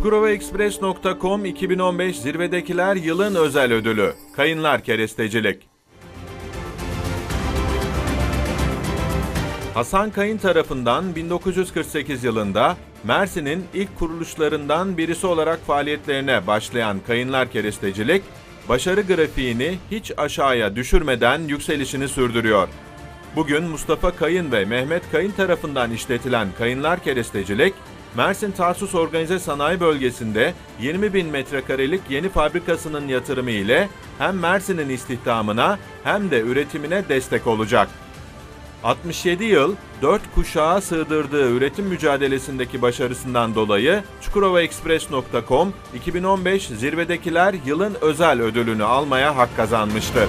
Çukurovaexpress.com 2015 Zirvedekiler Yılın Özel Ödülü Kayınlar Kerestecilik Hasan Kayın tarafından 1948 yılında Mersin'in ilk kuruluşlarından birisi olarak faaliyetlerine başlayan Kayınlar Kerestecilik, başarı grafiğini hiç aşağıya düşürmeden yükselişini sürdürüyor. Bugün Mustafa Kayın ve Mehmet Kayın tarafından işletilen Kayınlar Kerestecilik, Mersin Tarsus Organize Sanayi Bölgesi'nde 20 bin metrekarelik yeni fabrikasının yatırımı ile hem Mersin'in istihdamına hem de üretimine destek olacak. 67 yıl, 4 kuşağa sığdırdığı üretim mücadelesindeki başarısından dolayı Çukurovaexpress.com 2015 Zirvedekiler Yılın Özel Ödülünü almaya hak kazanmıştır.